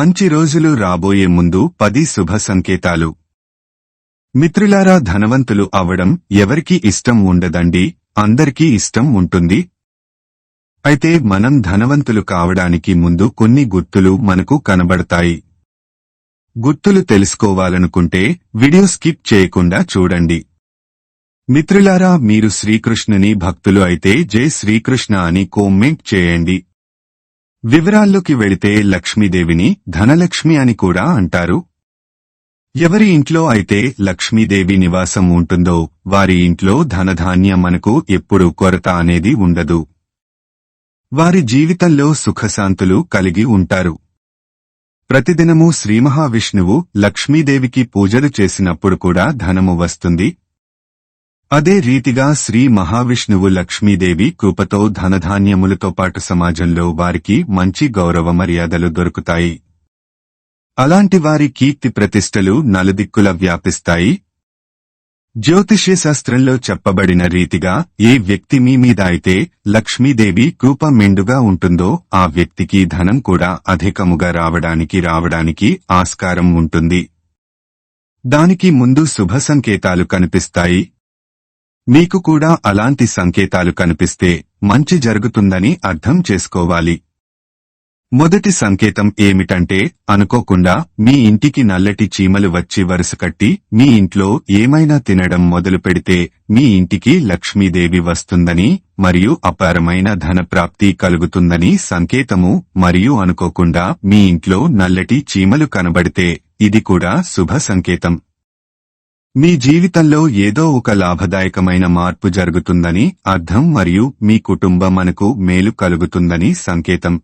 మంచి రోజులు రాబోయే ముందు పది శుభ సంకేతాలు. మిత్రులారా ధనవంతులు అవడం ఎవరికి ఇష్టం ఉండదండి అందరికీ ఇష్టం ఉంటుంది. అయితే మనం ధనవంతులు కావడానికి ముందు కొన్ని గుర్తులు మనకు కనబడతాయి. గుర్తులు తెలుసుకోవాలనుకుంటే వీడియో స్కిప్ చేయకుండా చూడండి. మిత్రులారా మీరు శ్రీకృష్ణుని భక్తులు అయితే జై శ్రీకృష్ణ అని కోమెంట్ చేయండి. వివరాల్లోకి వెళితే లక్ష్మీదేవిని ధనలక్ష్మి అని కూడా అంటారు. ఎవరి ఇంట్లో అయితే లక్ష్మీదేవి నివాసం ఉంటుందో వారి ఇంట్లో ధనధాన్యం మనకు ఎప్పుడు కొరత అనేది ఉండదు. వారి జీవితంలో సుఖశాంతులు కలిగి ఉంటారు. ప్రతిదినము శ్రీమహావిష్ణువు లక్ష్మీదేవికి పూజలు చేసినప్పుడు కూడా ధనము వస్తుంది. అదే రీతిగా శ్రీ మహావిష్ణువు లక్ష్మీదేవి కృపతో ధనధాన్యములతో పాటు సమాజంలో వారికి మంచి గౌరవ మర్యాదలు దొరుకుతాయి. అలాంటి వారి కీర్తి ప్రతిష్టలు నలుదిక్కుల వ్యాపిస్తాయి. జ్యోతిష్య శాస్త్రంలో చెప్పబడిన రీతిగా ఏ వ్యక్తి మీ మీద అయితే లక్ష్మీదేవి కృప మెండుగా ఉంటుందో ఆ వ్యక్తికి ధనం కూడా అధికముగా రావడానికి రావడానికి ఆస్కారం ఉంటుంది. దానికి ముందు శుభ సంకేతాలు కనిపిస్తాయి. మీకు కూడా అలాంటి సంకేతాలు కనిపిస్తే మంచి జరుగుతుందని అర్థం చేసుకోవాలి. మొదటి సంకేతం ఏమిటంటే అనుకోకుండా మీ ఇంటికి నల్లటి చీమలు వచ్చి వరుస కట్టి మీ ఇంట్లో ఏమైనా తినడం మొదలు పెడితే మీ ఇంటికి లక్ష్మీదేవి వస్తుందని మరియు అపారమైన ధన ప్రాప్తి కలుగుతుందని సంకేతము మరియు అనుకోకుండా మీ ఇంట్లో నల్లటి చీమలు కనబడితే ఇది కూడా శుభ సంకేతం. మీ జీవితంలో ఏదో ఒక లాభదాయకమైన మార్పు జరుగుతుందని అర్థం మరియు మీ కుటుంబం మనకు మేలు కలుగుతుందని సంకేతం.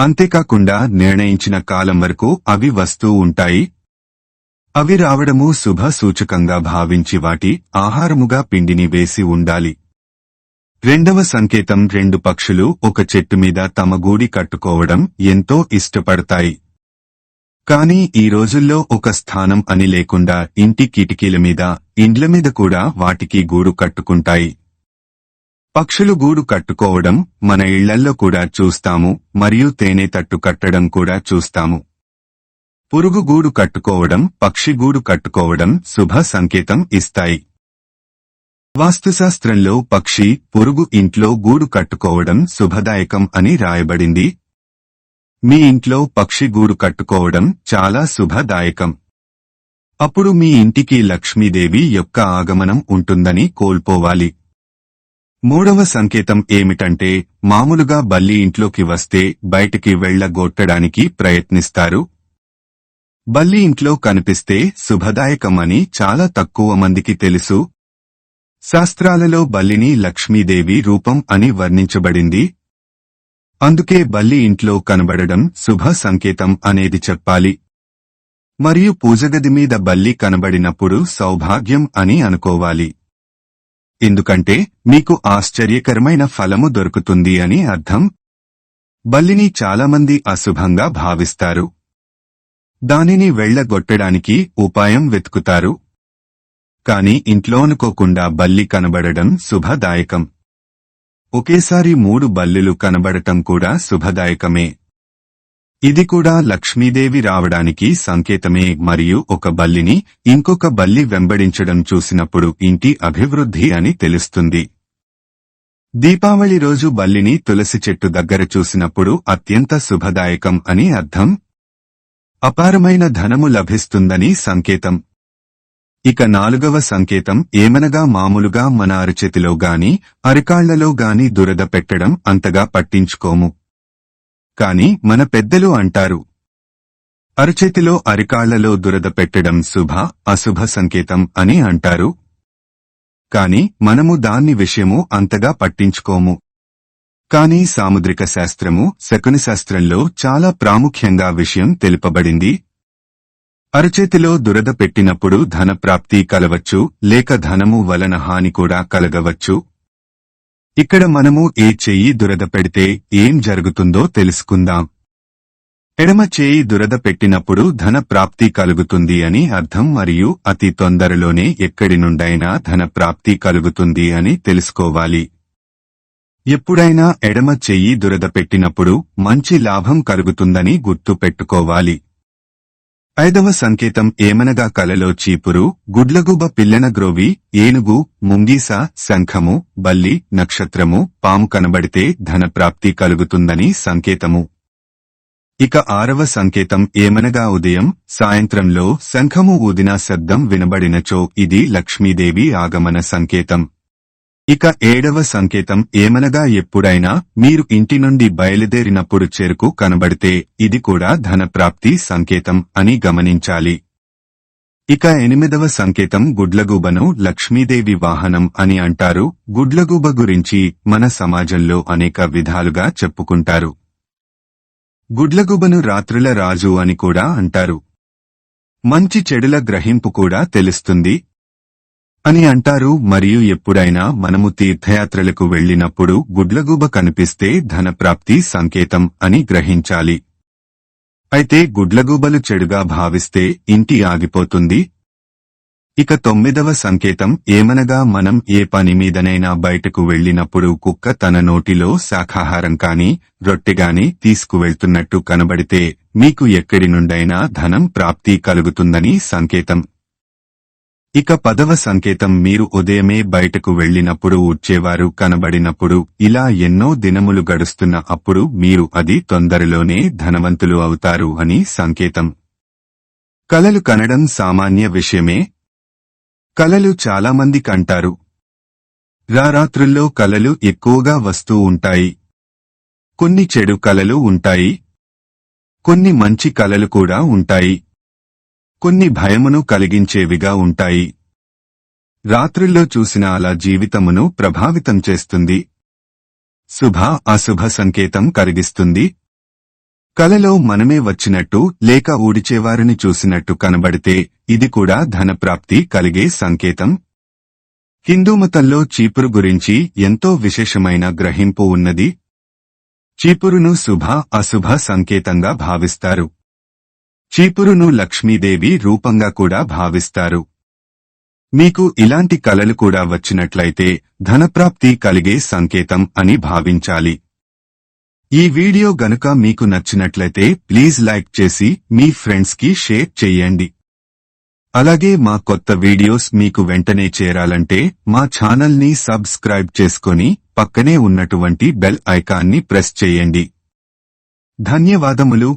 అంతేకాకుండా నిర్ణయించిన కాలం వరకు అవి వస్తూ ఉంటాయి. అవి రావడము శుభ సూచకంగా భావించి వాటి ఆహారముగా పిండిని వేసి ఉండాలి. రెండవ సంకేతం రెండు పక్షులు ఒక చెట్టు మీద తమ గూడి కట్టుకోవడం ఎంతో ఇష్టపడతాయి. కానీ ఈ రోజుల్లో ఒక స్థానం అని లేకుండా ఇంటి కిటికీల మీద ఇండ్ల మీద కూడా వాటికి గూడు కట్టుకుంటాయి. పక్షులు గూడు కట్టుకోవడం మన ఇళ్ళల్లో కూడా చూస్తాము మరియు తేనె తట్టు కట్టడం కూడా చూస్తాము. పురుగు గూడు కట్టుకోవడం పక్షి గూడు కట్టుకోవడం శుభ సంకేతం ఇస్తాయి. వాస్తుశాస్త్రంలో పక్షి పురుగు ఇంట్లో గూడు కట్టుకోవడం శుభదాయకం అని రాయబడింది. మీ ఇంట్లో పక్షి గూడు కట్టుకోవడం చాలా శుభదాయకం. అప్పుడు మీ ఇంటికి లక్ష్మీదేవి యొక్క ఆగమనం ఉంటుందని కోల్పోవాలి. మూడవ సంకేతం ఏమిటంటే మామూలుగా బల్లి ఇంట్లోకి వస్తే బయటికి వెళ్ళగొట్టడానికి ప్రయత్నిస్తారు. బల్లి ఇంట్లో కనిపిస్తే శుభదాయకమని చాలా తక్కువ మందికి తెలుసు. శాస్త్రాలలో బల్లిని లక్ష్మీదేవి రూపం అని వర్ణించబడింది. అందుకే బల్లి ఇంట్లో కనబడడం శుభ సంకేతం అనేది చెప్పాలి. మరియు పూజగది మీద బల్లి కనబడినప్పుడు సౌభాగ్యం అని అనుకోవాలి. ఎందుకంటే మీకు ఆశ్చర్యకరమైన ఫలము దొరుకుతుంది అని అర్థం. బల్లిని చాలామంది అశుభంగా భావిస్తారు. దానిని వెళ్ళగొట్టడానికి ఉపాయం వెతుకుతారు. కాని ఇంట్లో అనుకోకుండా బల్లి కనబడడం శుభదాయకం. ఒకేసారి మూడు బల్లెలు కనబడటం కూడా శుభదాయకమే. ఇది కూడా లక్ష్మీదేవి రావడానికి సంకేతమే మరియు ఒక బల్లిని ఇంకొక బల్లి వెంబడించడం చూసినప్పుడు ఇంటి అభివృద్ధి అని తెలుస్తుంది. దీపావళి రోజు బల్లిని తులసి చెట్టు దగ్గర చూసినప్పుడు అత్యంత శుభదాయకం అని అర్థం? అపారమైన ధనము లభిస్తుందని సంకేతం. ఇక నాలుగవ సంకేతం ఏమనగా మామూలుగా మన అరచేతిలో గాని అరికాళ్ళలో గాని దురద పెట్టడం అంతగా పట్టించుకోము. కాని మన పెద్దలు అంటారు అరచేతిలో అరికాళ్ళలో దురద పెట్టడం శుభ అశుభ సంకేతం అని అంటారు. కాని మనము దాన్ని విషయము అంతగా పట్టించుకోము. కాని సాముద్రిక శాస్త్రము శకుని శాస్త్రంలో చాలా ప్రాముఖ్యంగా విషయం తెలుపబడింది అరచేతిలో దురద పెట్టినప్పుడు ధన ప్రాప్తి కలవచ్చు లేక ధనము వలన హాని కూడా కలగవచ్చు. ఇక్కడ మనము ఏ చెయ్యి దురద పెడితే ఏం జరుగుతుందో తెలుసుకుందాం. ఎడమ చేయి దురద పెట్టినప్పుడు ధన ప్రాప్తి కలుగుతుంది అని అర్థం మరియు అతి తొందరలోనే ఎక్కడి నుండైనా ధన ప్రాప్తి కలుగుతుంది అని తెలుసుకోవాలి. ఎప్పుడైనా ఎడమ చెయ్యి దురద పెట్టినప్పుడు మంచి లాభం కలుగుతుందని గుర్తు పెట్టుకోవాలి ఐదవ సంకేతం ఏమనగా కలలో చీపురు గుడ్లగుబ పిల్లన గ్రోవి ఏనుగు ముంగీస శంఖము బల్లి నక్షత్రము పాము కనబడితే ధనప్రాప్తి కలుగుతుందని సంకేతము. ఇక ఆరవ సంకేతం ఏమనగా ఉదయం సాయంత్రంలో శంఖము ఊదిన శబ్దం వినబడినచో ఇది లక్ష్మీదేవి ఆగమన సంకేతం. ఇక ఏడవ సంకేతం ఏమనగా ఎప్పుడైనా మీరు ఇంటి నుండి బయలుదేరినప్పుడు చెరుకు కనబడితే ఇది కూడా ధనప్రాప్తి సంకేతం అని గమనించాలి. ఇక ఎనిమిదవ సంకేతం గుడ్లగూబను లక్ష్మీదేవి వాహనం అని అంటారు. గుడ్లగూబ గురించి మన సమాజంలో అనేక విధాలుగా చెప్పుకుంటారు. గుడ్లగూబను రాత్రుల రాజు అని కూడా అంటారు. మంచి చెడుల గ్రహింపు కూడా తెలుస్తుంది. అని అంటారు. మరియు ఎప్పుడైనా మనము తీర్థయాత్రలకు వెళ్ళినప్పుడు గుడ్లగూబ కనిపిస్తే ధనప్రాప్తి సంకేతం అని గ్రహించాలి. అయితే గుడ్లగూబలు చెడుగా భావిస్తే ఇంటి ఆగిపోతుంది. ఇక తొమ్మిదవ సంకేతం ఏమనగా మనం ఏ పని మీదనైనా బయటకు వెళ్ళినప్పుడు కుక్క తన నోటిలో శాఖాహారం కాని రొట్టెగాని తీసుకువెళ్తున్నట్టు కనబడితే మీకు ఎక్కడి నుండైనా ధనం ప్రాప్తి కలుగుతుందని సంకేతం. ఇక పదవ సంకేతం మీరు ఉదయమే బయటకు వెళ్ళినప్పుడు వచ్చేవారు కనబడినప్పుడు ఇలా ఎన్నో దినములు గడుస్తున్న అప్పుడు మీరు అది తొందరలోనే ధనవంతులు అవుతారు అని సంకేతం. కలలు కనడం సామాన్య విషయమే. కలలు చాలామంది కంటారు. రారాత్రుల్లో కలలు ఎక్కువగా వస్తూ ఉంటాయి. కొన్ని చెడు కలలు ఉంటాయి. కొన్ని మంచి కలలు కూడా ఉంటాయి. కొన్ని భయమును కలిగించేవిగా ఉంటాయి. రాత్రుల్లో చూసిన అలా జీవితమును ప్రభావితం చేస్తుంది. శుభ అశుభ సంకేతం కలిగిస్తుంది. కలలో మనమే వచ్చినట్టు లేక ఊడిచేవారిని చూసినట్టు కనబడితే ఇది కూడా ధనప్రాప్తి కలిగే సంకేతం. హిందూ మతంలో చీపురు గురించి ఎంతో విశేషమైన గ్రహింపు ఉన్నది. చీపురును శుభ అశుభ సంకేతంగా భావిస్తారు. చీపురును లక్ష్మీదేవి రూపంగా కూడా భావిస్తారు. మీకు ఇలాంటి కలలు కూడా వచ్చినట్లయితే ధనప్రాప్తి కలిగే సంకేతం అని భావించాలి. ఈ వీడియో గనుక మీకు నచ్చినట్లయితే ప్లీజ్ లైక్ చేసి మీ ఫ్రెండ్స్కి షేర్ చెయ్యండి అలాగే మా కొత్త వీడియోస్ మీకు వెంటనే చేరాలంటే మా ఛానల్ని సబ్స్క్రైబ్ చేసుకొని పక్కనే ఉన్నటువంటి బెల్ ఐకాన్ని ప్రెస్ చేయండి. ధన్యవాదములు.